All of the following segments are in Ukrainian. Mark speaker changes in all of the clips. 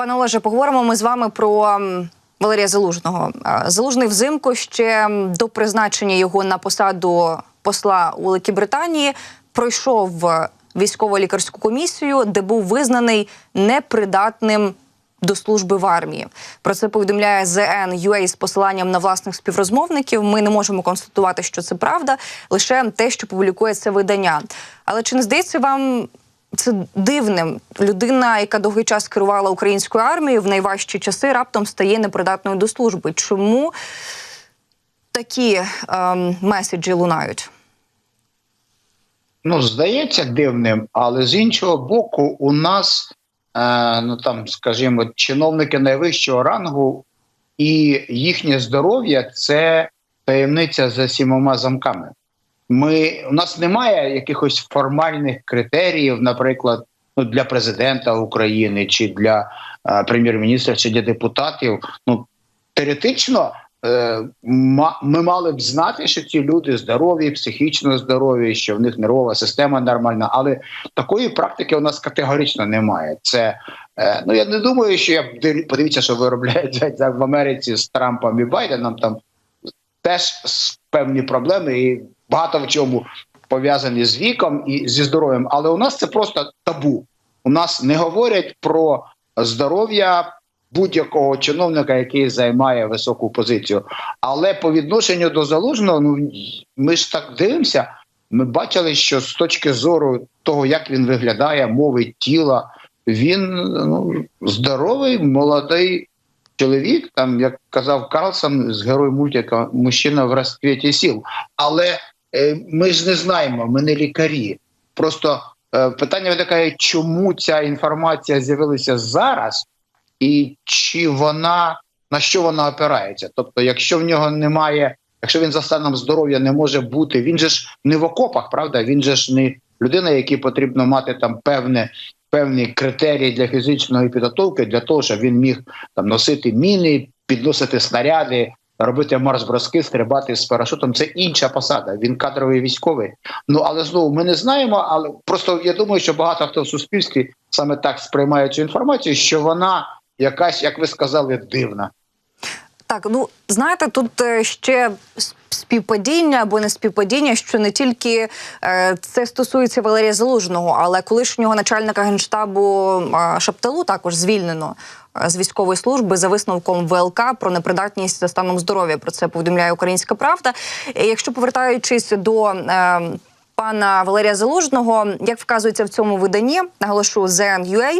Speaker 1: Пане Олеже, поговоримо ми з вами про Валерія Залужного. Е, Залужний взимку ще до призначення його на посаду посла у Великій Британії пройшов військово-лікарську комісію, де був визнаний непридатним. До служби в армії про це повідомляє ZN.UA з посиланням на власних співрозмовників. Ми не можемо констатувати, що це правда, лише те, що публікує це видання. Але чи не здається вам це дивним. Людина, яка довгий час керувала українською армією в найважчі часи, раптом стає непридатною до служби. Чому такі ем, меседжі лунають?
Speaker 2: Ну, здається дивним, але з іншого боку, у нас, е, ну там, скажімо, чиновники найвищого рангу і їхнє здоров'я це таємниця за сімома замками. Ми, у нас немає якихось формальних критеріїв, наприклад, ну, для президента України чи для е, прем'єр-міністра, чи для депутатів. Ну, теоретично е, ми мали б знати, що ці люди здорові, психічно здорові, що в них нервова система нормальна, але такої практики у нас категорично немає. Це е, ну я не думаю, що я подивіться, що виробляють в Америці з Трампом і Байденом. Там теж певні проблеми і багато в чому пов'язані з віком і зі здоров'ям. Але у нас це просто табу. У нас не говорять про здоров'я будь-якого чиновника, який займає високу позицію. Але по відношенню до залужного, ну ми ж так дивимося. Ми бачили, що з точки зору того, як він виглядає, мови тіла, він ну, здоровий, молодий чоловік, там, як казав Карлсон, з герой мультика Мужчина в розквіті сіл. Але ми ж не знаємо, ми не лікарі. Просто е, питання виникає, чому ця інформація з'явилася зараз, і чи вона на що вона опирається? Тобто, якщо в нього немає, якщо він за станом здоров'я не може бути, він же ж не в окопах, правда? Він же ж не людина, якій потрібно мати там певне. Певні критерії для фізичної підготовки для того, щоб він міг там носити міни, підносити снаряди, робити марш-броски, стрибати з парашутом. Це інша посада. Він кадровий військовий. Ну але знову ми не знаємо. Але просто я думаю, що багато хто в суспільстві саме так сприймає цю інформацію, що вона якась, як ви сказали, дивна.
Speaker 1: Так, ну знаєте, тут е, ще співпадіння або не співпадіння, що не тільки е, це стосується Валерія Залужного, але колишнього начальника генштабу е, Шапталу також звільнено з військової служби за висновком ВЛК про непридатність за станом здоров'я. Про це повідомляє Українська Правда. Якщо повертаючись до е, пана Валерія Залужного, як вказується в цьому виданні, наголошу ZN.UA,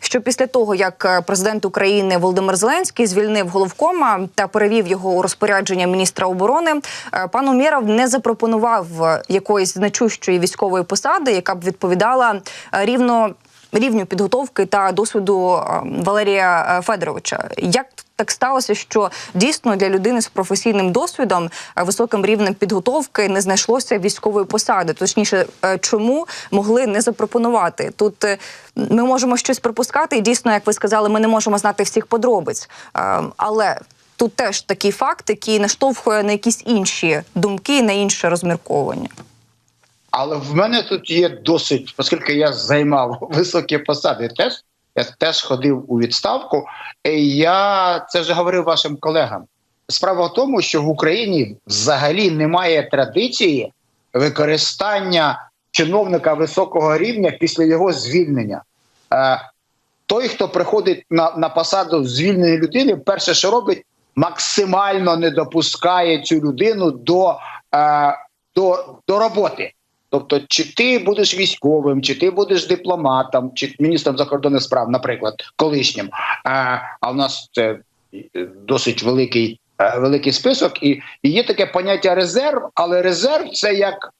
Speaker 1: що після того, як е, президент України Володимир Зеленський звільнив головкома та перевів його у розпорядження міністра оборони, е, пан Умєров не запропонував е, якоїсь значущої військової посади, яка б відповідала е, рівно. Рівню підготовки та досвіду е, Валерія е, Федоровича. Як так сталося, що дійсно для людини з професійним досвідом, е, високим рівнем підготовки не знайшлося військової посади? Точніше, чому могли не запропонувати? Тут ми можемо щось припускати, і дійсно, як ви сказали, ми не можемо знати всіх подробиць. Але тут теж такий факт, який наштовхує на якісь інші думки, на інше розмірковання.
Speaker 2: Але в мене тут є досить, оскільки я займав високі посади, теж я теж ходив у відставку. І я це вже говорив вашим колегам. Справа в тому, що в Україні взагалі немає традиції використання чиновника високого рівня після його звільнення. Е, той, хто приходить на, на посаду звільненої людини, перше, що робить, максимально не допускає цю людину до, е, до, до роботи. Тобто, чи ти будеш військовим, чи ти будеш дипломатом, чи міністром закордонних справ, наприклад, колишнім. А, а в нас це е, досить великий, е, великий список, і, і є таке поняття резерв, але резерв це як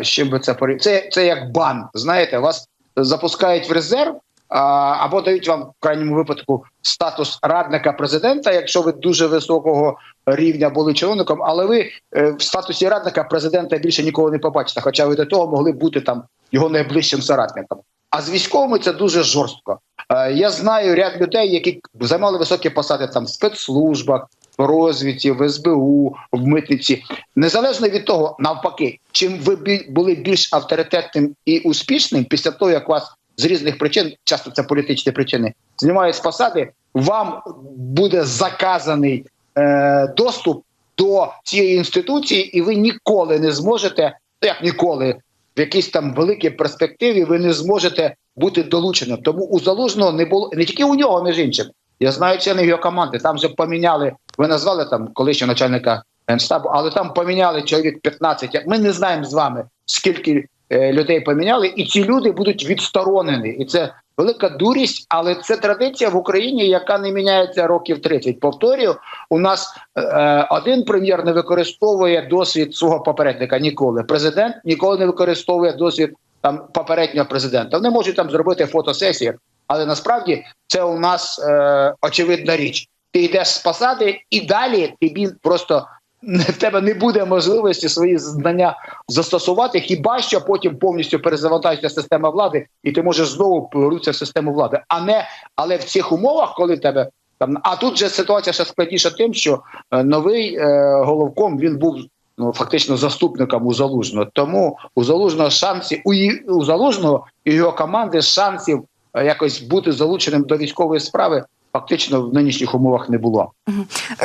Speaker 2: ще би це це, це як бан. Знаєте, вас запускають в резерв. Або дають вам в крайньому випадку статус радника президента, якщо ви дуже високого рівня були чиновником, але ви е, в статусі радника президента більше нікого не побачите. Хоча ви до того могли бути там його найближчим соратником. А з військовими це дуже жорстко. Е, Я знаю ряд людей, які займали високі посади там в спецслужбах, в розвідці, в СБУ, в митниці. Незалежно від того, навпаки, чим ви були більш авторитетним і успішним, після того як вас з різних причин, часто це політичні причини, знімають з посади, вам буде заказаний е, доступ до цієї інституції, і ви ніколи не зможете, ну як ніколи, в якійсь там великій перспективі ви не зможете бути долученим. Тому у залужного не було не тільки у нього, між іншим. Я знаю членів його команди. Там вже поміняли. Ви назвали там колишнього начальника генштабу, але там поміняли чоловік 15. Ми не знаємо з вами скільки людей поміняли, і ці люди будуть відсторонені. І це велика дурість, але це традиція в Україні, яка не міняється років 30. Повторюю, у нас е, один прем'єр не використовує досвід свого попередника ніколи. Президент ніколи не використовує досвід там попереднього президента. Вони можуть там зробити фотосесії, але насправді це у нас е, очевидна річ. Ти йдеш з посади, і далі тобі просто в тебе не буде можливості свої знання застосувати, хіба що потім повністю перезавантажиться система влади, і ти можеш знову повернутися в систему влади. А не але в цих умовах, коли тебе там а тут же ситуація ще складніша тим, що е, новий е, головком він був. Ну, фактично заступником у залужного. Тому у залужного шансів у, у залужного і його команди шансів е, якось бути залученим до військової справи фактично в нинішніх умовах не було.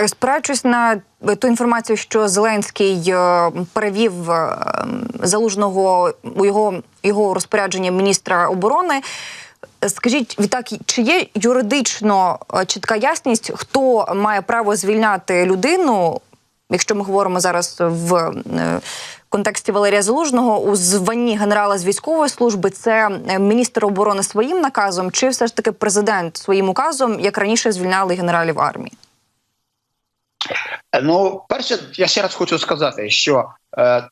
Speaker 1: Спираючись на ту інформацію, що Зеленський е, перевів е, залужного у його його розпорядження міністра оборони. Скажіть, відтак, чи є юридично е, чітка ясність, хто має право звільняти людину, якщо ми говоримо зараз в е, контексті Валерія Залужного, у званні генерала з військової служби, це е, міністр оборони своїм наказом, чи все ж таки президент своїм указом, як раніше звільняли генералів армії?
Speaker 2: Е, Ну, перше, я ще раз хочу сказати, що е,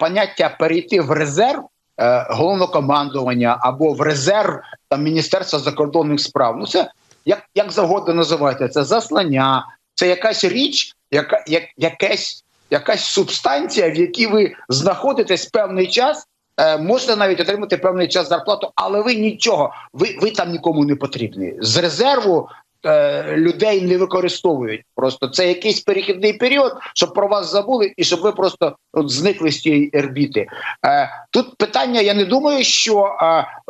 Speaker 2: поняття перейти в резерв е, головнокомандування або в резерв там, Міністерства закордонних справ. Ну, це як, як завгодно називайте, це заслання, це якась річ, яка, як, якась, якась субстанція, в якій ви знаходитесь певний час. е, Можете навіть отримати певний час зарплату, але ви нічого, ви, ви там нікому не потрібні. З резерву е, людей не використовують. Просто це якийсь перехідний період, щоб про вас забули, і щоб ви просто от, зникли з цієї ербіти. Е, тут питання, я не думаю, що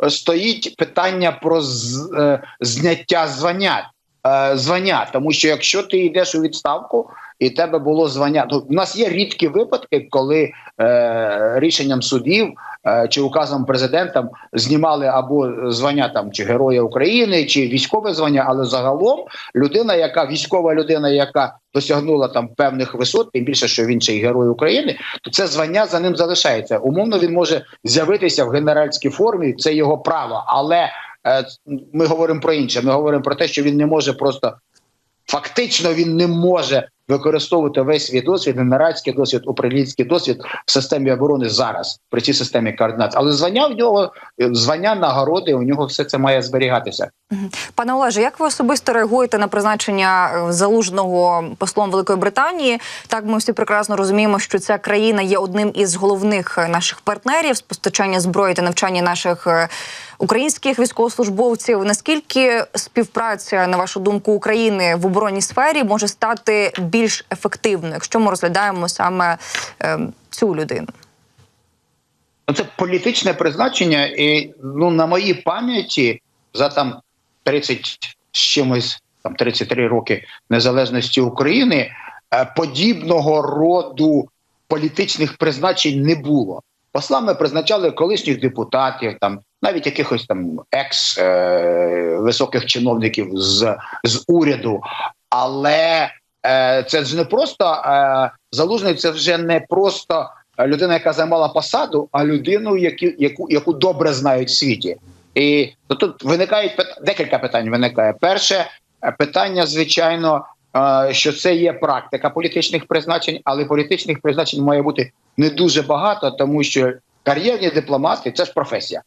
Speaker 2: е, стоїть питання про з, е, зняття звання. Е, звання, тому що якщо ти йдеш у відставку і тебе було звання, ну в нас є рідкі випадки, коли е, рішенням судів е, чи указом президента знімали або звання там чи Героя України, чи військове звання, але загалом людина, яка військова людина, яка досягнула там певних висот, тим більше, що він ще й герой України, то це звання за ним залишається. Умовно він може з'явитися в генеральській формі, це його право, але ми говоримо про інше. Ми говоримо про те, що він не може просто фактично він не може використовувати весь свій досвід, генеральський досвід, управлінський досвід в системі оборони зараз при цій системі координат. Але звання в нього звання нагороди у нього все це має зберігатися.
Speaker 1: Пане Олеже, як ви особисто реагуєте на призначення е, залужного послом Великої Британії? Так ми всі прекрасно розуміємо, що ця країна є одним із головних е, наших партнерів з постачання зброї та навчання наших е, українських військовослужбовців. Наскільки співпраця, на вашу думку, України в оборонній сфері може стати більш ефективною, якщо ми розглядаємо саме е, цю людину?
Speaker 2: Ну, Це політичне призначення, і ну на моїй пам'яті за там 30 з чимось, там 33 роки незалежності України, е, подібного роду політичних призначень не було. Послами призначали колишніх депутатів, там навіть якихось там екс е, високих чиновників з, з уряду. Але це ж не просто е, залужний, це вже не просто людина, яка займала посаду, а людину, яку, яку, яку добре знають в світі. І то тут виникають декілька питань. Виникає перше е, питання, звичайно, е, що це є практика політичних призначень, але політичних призначень має бути не дуже багато, тому що кар'єрні дипломати це ж професія.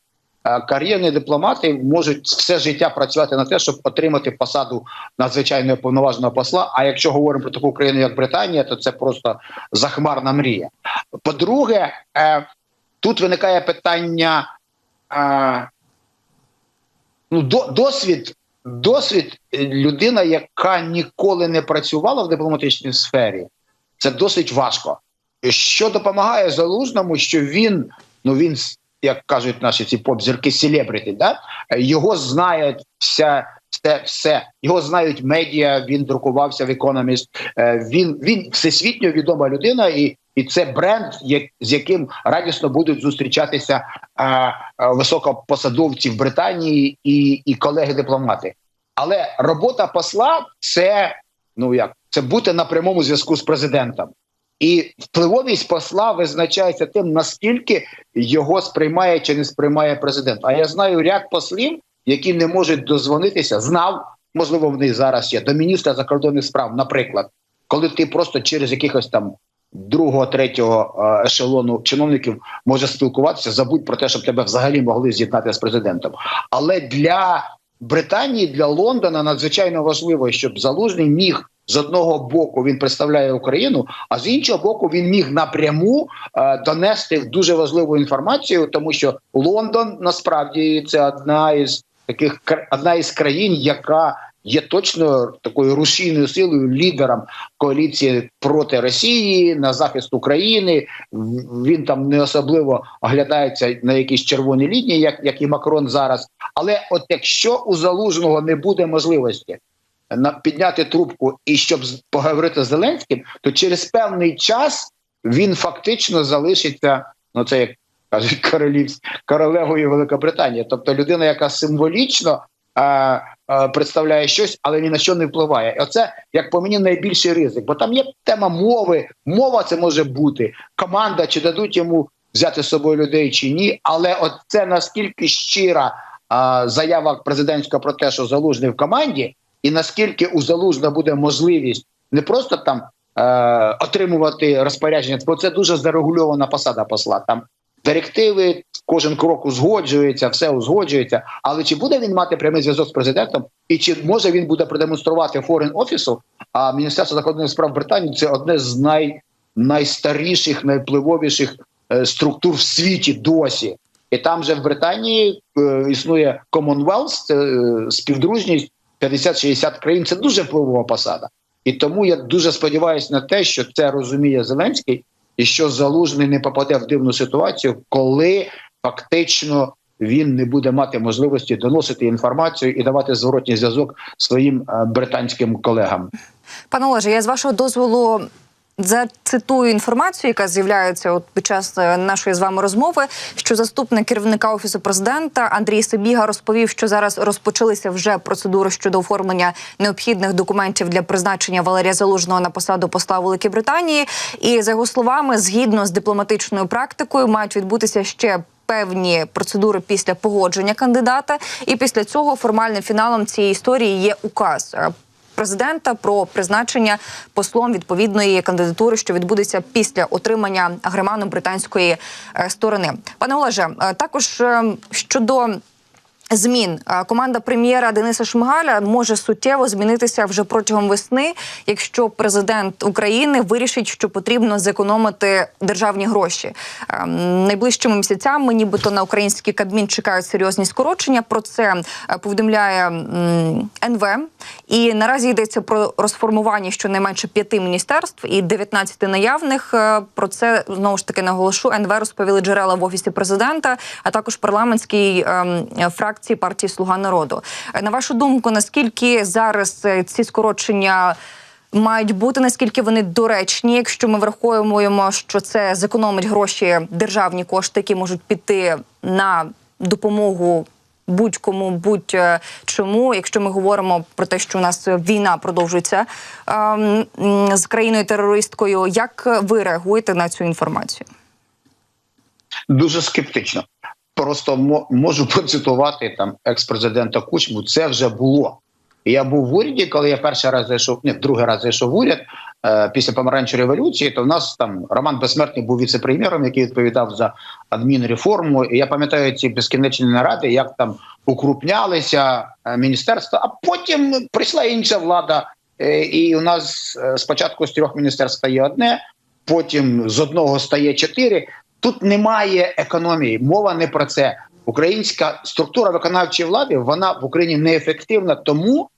Speaker 2: Е, Кар'єрні дипломати можуть все життя працювати на те, щоб отримати посаду надзвичайного повноваженого посла. А якщо говоримо про таку країну, як Британія, то це просто захмарна мрія. По-друге, е, тут виникає питання е, ну, досвід. Досвід людина, яка ніколи не працювала в дипломатичній сфері, це досить важко. Що допомагає залужному, що він ну він як кажуть наші ці поп-зірки, селебрити, да? його знають вся. Все, все його знають медіа. Він друкувався в Economist. Е, Він він всесвітньо відома людина, і і це бренд, як з яким радісно будуть зустрічатися а, а, високопосадовці в Британії і, і колеги-дипломати. Але робота посла це ну як це бути на прямому зв'язку з президентом. І впливовість посла визначається тим, наскільки його сприймає чи не сприймає президент. А я знаю ряд послів, які не можуть дозвонитися, знав, можливо, вони зараз є до міністра закордонних справ, наприклад, коли ти просто через якихось там другого, третього е, ешелону чиновників можеш спілкуватися, забудь про те, щоб тебе взагалі могли з'єднати з президентом. Але для Британії, для Лондона надзвичайно важливо, щоб залужний міг. З одного боку він представляє Україну, а з іншого боку, він міг напряму е, донести дуже важливу інформацію, тому що Лондон насправді це одна із таких одна із країн, яка є точно такою рушійною силою, лідером коаліції проти Росії на захист України. Він там не особливо оглядається на якісь червоні лінії, як, як і Макрон зараз. Але от якщо у залужного не буде можливості підняти трубку і щоб поговорити з Зеленським, то через певний час він фактично залишиться. Ну це як кажуть королівсь королевою Великобританії, тобто людина, яка символічно е, е, представляє щось, але ні на що не впливає. І Оце як по мені найбільший ризик, бо там є тема мови. Мова це може бути команда, чи дадуть йому взяти з собою людей чи ні. Але от це наскільки щира е, заява президентська про те, що залужний в команді, і наскільки у залужного буде можливість не просто там е, отримувати розпорядження, бо це дуже зарегульована посада посла. Там директиви, кожен крок узгоджується, все узгоджується. Але чи буде він мати прямий зв'язок з президентом, і чи може він буде продемонструвати форен офісу? А Міністерство закордонних справ Британії це одне з най, найстаріших, найвпливовіших е, структур в світі досі. І там же в Британії е, існує Commonwealth, це е, співдружність 50-60 країн. Це дуже впливова посада. І тому я дуже сподіваюся на те, що це розуміє Зеленський, і що залужний не попаде в дивну ситуацію, коли фактично він не буде мати можливості доносити інформацію і давати зворотній зв'язок своїм е, британським колегам.
Speaker 1: Пане Олеже, я з вашого дозволу зацитую інформацію, яка з'являється от під час е, нашої з вами розмови. Що заступник керівника офісу президента Андрій Сибіга розповів, що зараз розпочалися вже процедури щодо оформлення необхідних документів для призначення Валерія Залужного на посаду посла Великої Британії. І за його словами, згідно з дипломатичною практикою, мають відбутися ще. Певні процедури після погодження кандидата, і після цього формальним фіналом цієї історії є указ е, президента про призначення послом відповідної кандидатури, що відбудеться після отримання агреману британської е, сторони. Пане Олеже, е, також е, щодо. Змін команда прем'єра Дениса Шмигаля може суттєво змінитися вже протягом весни, якщо президент України вирішить, що потрібно зекономити державні гроші. Найближчими місяцями, нібито на український кабмін чекають серйозні скорочення. Про це повідомляє НВ. І наразі йдеться про розформування щонайменше п'яти міністерств і 19 наявних. Про це знову ж таки наголошу. НВ розповіли джерела в офісі президента, а також парламентській ем, фракції партії Слуга народу. Е, На вашу думку, наскільки зараз е, ці скорочення? Мають бути наскільки вони доречні, якщо ми враховуємо, що це зекономить гроші державні кошти, які можуть піти на допомогу будь-кому, будь-чому, якщо ми говоримо про те, що у нас війна продовжується ем, з країною терористкою. Як ви реагуєте на цю інформацію?
Speaker 2: Дуже скептично. Просто мо- можу процитувати там екс-президента Кучму. Це вже було. Я був в уряді, коли я перший раз зайшов, ні, другий раз зайшов в уряд е, після помаранчевої революції. То в нас там Роман Безсмертний був віце-прем'єром, який відповідав за адмінреформу. І я пам'ятаю ці безкінечні наради, як там укрупнялися е, міністерства. А потім прийшла інша влада, е, і у нас е, спочатку з трьох міністерств стає одне, потім з одного стає чотири. Тут немає економії, мова не про це. Українська структура виконавчої влади вона в Україні неефективна, тому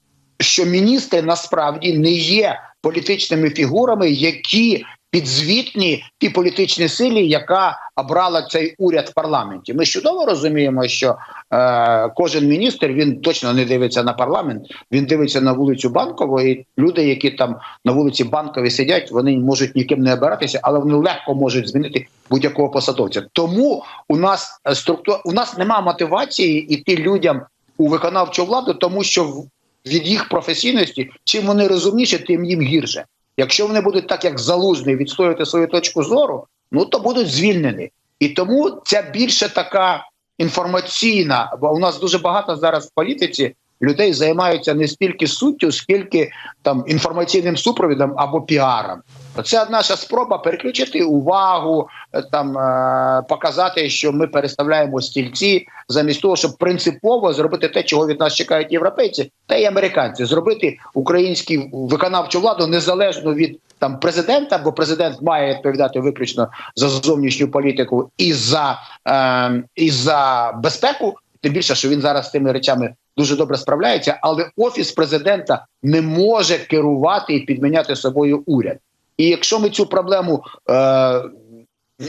Speaker 2: що міністри насправді не є політичними фігурами, які підзвітні тій політичній силі, яка обрала цей уряд в парламенті. Ми чудово розуміємо, що е, кожен міністр він точно не дивиться на парламент, він дивиться на вулицю Банкову, люди, які там на вулиці Банковій сидять, вони можуть ніким не обиратися, але вони легко можуть змінити будь-якого посадовця. Тому у нас е, структура у нас немає мотивації іти людям у виконавчу владу, тому що від їх професійності, чим вони розумніші, тим їм гірше. Якщо вони будуть так, як залужний, відстоювати свою точку зору, ну то будуть звільнені. І тому ця більше така інформаційна, бо у нас дуже багато зараз в політиці людей займаються не стільки суттю, скільки там інформаційним супровідом або піаром. Це наша спроба переключити увагу, е, там е, показати, що ми переставляємо стільці, замість того, щоб принципово зробити те, чого від нас чекають європейці та й американці, зробити українську виконавчу владу незалежно від там президента, бо президент має відповідати виключно за зовнішню політику і за, е, і за безпеку. Тим більше, що він зараз з цими речами дуже добре справляється, але офіс президента не може керувати і підміняти собою уряд. І якщо ми цю проблему е,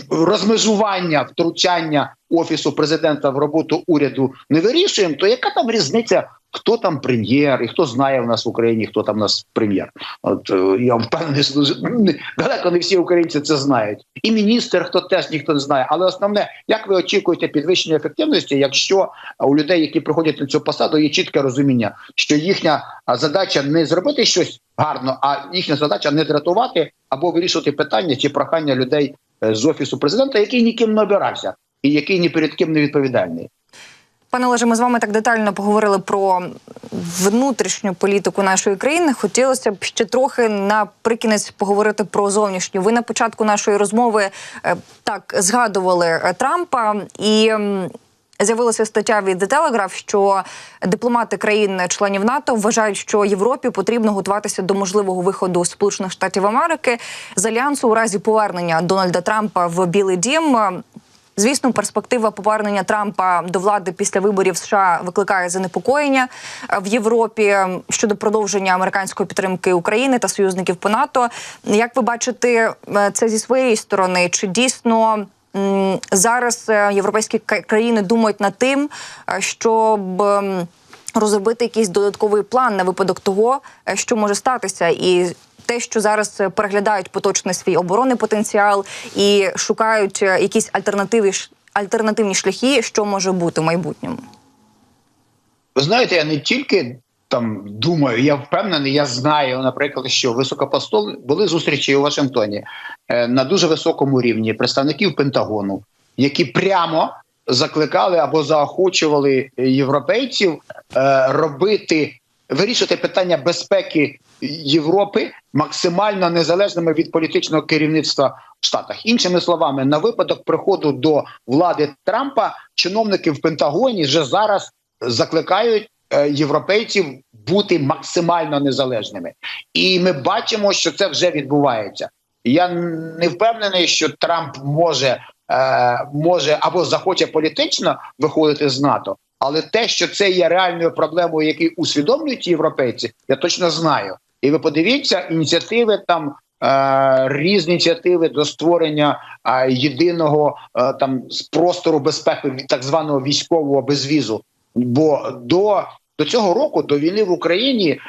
Speaker 2: розмежування, втручання офісу президента в роботу уряду не вирішуємо, то яка там різниця? Хто там прем'єр, і хто знає в нас в Україні, хто там у нас прем'єр? От е, я впевнений, далеко не всі українці це знають. І міністр, хто теж ніхто не знає. Але основне, як ви очікуєте підвищення ефективності, якщо у людей, які приходять на цю посаду, є чітке розуміння, що їхня задача не зробити щось гарно, а їхня задача не дратувати або вирішувати питання чи прохання людей е, з офісу президента, який ніким не обирався і який ні перед ким не відповідальний.
Speaker 1: Пане Олеже, ми з вами так детально поговорили про внутрішню політику нашої країни. Хотілося б ще трохи наприкінець поговорити про зовнішню. Ви на початку нашої розмови е, так згадували е, Трампа і. З'явилася стаття від The Telegraph, що дипломати країн-членів НАТО вважають, що Європі потрібно готуватися до можливого виходу Сполучених Штатів Америки з альянсу у разі повернення Дональда Трампа в Білий Дім. Звісно, перспектива повернення Трампа до влади після виборів США викликає занепокоєння е, в Європі е, щодо продовження американської підтримки України та союзників по НАТО. Як ви бачите е, це зі своєї сторони? Чи дійсно зараз європейські країни думають над тим, щоб розробити якийсь додатковий план на випадок того, що може статися, і те, що зараз е, переглядають поточний свій оборонний потенціал і шукають е, якісь альтернативи альтернативні шляхи, що може бути в майбутньому.
Speaker 2: Ви знаєте, я не тільки там думаю, я впевнений, я знаю, наприклад, що високопостол були зустрічі у Вашингтоні е, на дуже високому рівні представників Пентагону, які прямо закликали або заохочували європейців робити. Вирішити питання безпеки Європи максимально незалежними від політичного керівництва в Штатах. Іншими словами, на випадок приходу до влади Трампа чиновники в Пентагоні вже зараз закликають е, європейців бути максимально незалежними, і ми бачимо, що це вже відбувається. Я не впевнений, що Трамп може, е, може або захоче політично виходити з НАТО, але те, що це є реальною проблемою, яку усвідомлюють європейці, я точно знаю. І ви подивіться ініціативи там. е, Різні ініціативи до створення е, єдиного е, там з простору безпеки так званого військового безвізу. Бо до, до цього року, до війни в Україні,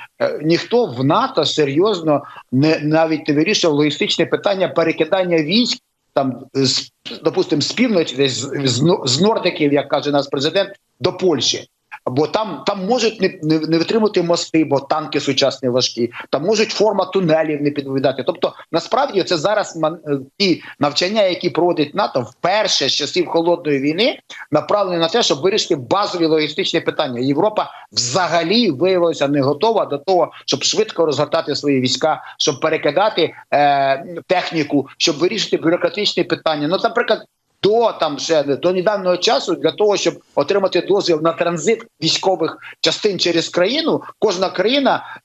Speaker 2: ніхто в НАТО серйозно не навіть не вирішував логістичне питання перекидання військ там з допустимо з півночі, десь з, з, Нордиків, як каже наш президент, до Польщі. Бо там там можуть не, не, не витримати мости, бо танки сучасні важкі. Там можуть форма тунелів не підповідати. Тобто, насправді, це зараз е, ті навчання, які проводить НАТО, вперше з часів холодної війни, направлені на те, щоб вирішити базові логістичні питання. Європа взагалі виявилася не готова до того, щоб швидко розгортати свої війська, щоб перекидати е, техніку, щоб вирішити бюрократичні питання. Ну, наприклад. До там ще до недавнього часу для того, щоб отримати дозвіл на транзит військових частин через країну, кожна країна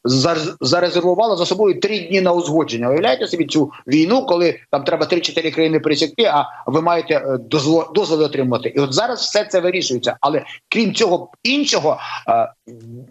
Speaker 2: зарезервувала за собою три дні на узгодження. Уявляєте собі цю війну, коли там треба 3-4 країни пересікти, а ви маєте е, дозвол, дозволи отримати. І от зараз все це вирішується. Але крім цього іншого, е,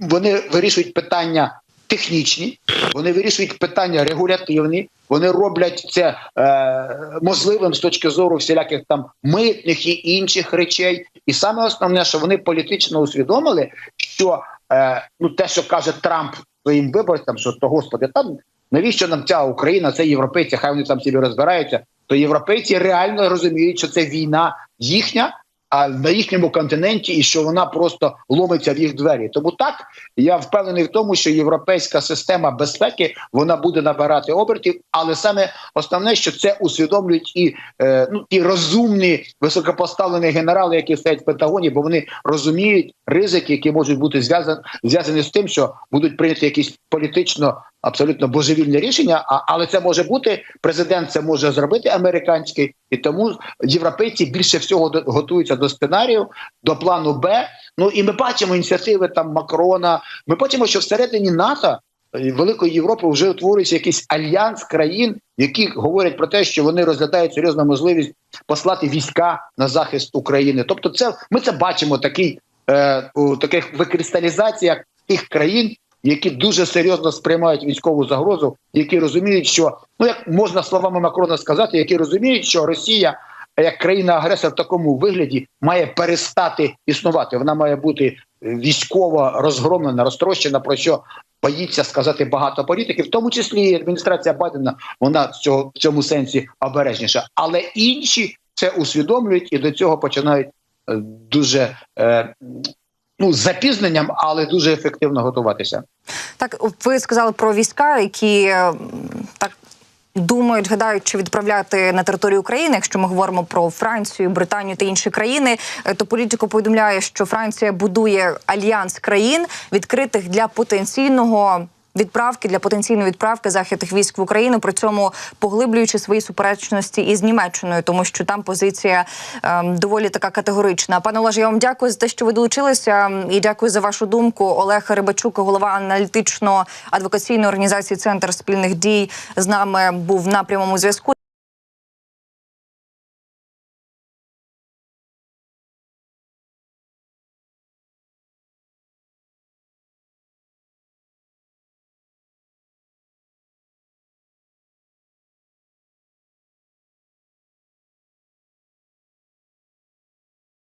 Speaker 2: вони вирішують питання технічні, вони вирішують питання регулятивні, вони роблять це е, можливим з точки зору всіляких там митних і інших речей. І саме основне, що вони політично усвідомили, що е, ну те, що каже Трамп своїм виборцям, що то господи, там навіщо нам ця Україна, це європейці, хай вони там собі розбираються. То європейці реально розуміють, що це війна їхня. А на їхньому континенті, і що вона просто ломиться в їх двері. Тому так я впевнений в тому, що європейська система безпеки вона буде набирати обертів, але саме основне, що це усвідомлюють і е, ну ті розумні високопоставлені генерали, які стоять в Пентагоні, бо вони розуміють ризики, які можуть бути зв'язані зв'язані з тим, що будуть прийняті якісь політично абсолютно божевільне рішення. А але це може бути президент, це може зробити американський, і тому європейці більше всього готуються до сценарію, до плану Б. Ну і ми бачимо ініціативи там Макрона. Ми бачимо, що всередині НАТО. Великої Європи вже утворюється якийсь альянс країн, які говорять про те, що вони розглядають серйозну можливість послати війська на захист України. Тобто, це ми це бачимо такий е, у таких викристалізаціях тих країн, які дуже серйозно сприймають військову загрозу, які розуміють, що ну як можна словами Макрона сказати, які розуміють, що Росія як країна-агресор в такому вигляді має перестати існувати. Вона має бути військово розгромлена, розтрощена, про що боїться сказати багато політиків, в тому числі і адміністрація Байдена. Вона в цього в цьому сенсі обережніша, але інші це усвідомлюють і до цього починають е, дуже. Е, Ну, з запізненням, але дуже ефективно готуватися.
Speaker 1: Так, ви сказали про війська, які е, так. Думають, гадають, чи відправляти на територію України, якщо ми говоримо про Францію, Британію та інші країни, е, то політико повідомляє, що Франція будує альянс країн, відкритих для потенційного відправки для потенційної відправки західних військ в Україну, при цьому поглиблюючи свої суперечності із Німеччиною, тому що там позиція ем, доволі така категорична. Пане Олеже, я вам дякую за те, що ви долучилися, і дякую за вашу думку. Олег Рибачук, голова аналітично-адвокаційної організації Центр спільних дій, з нами був на прямому зв'язку.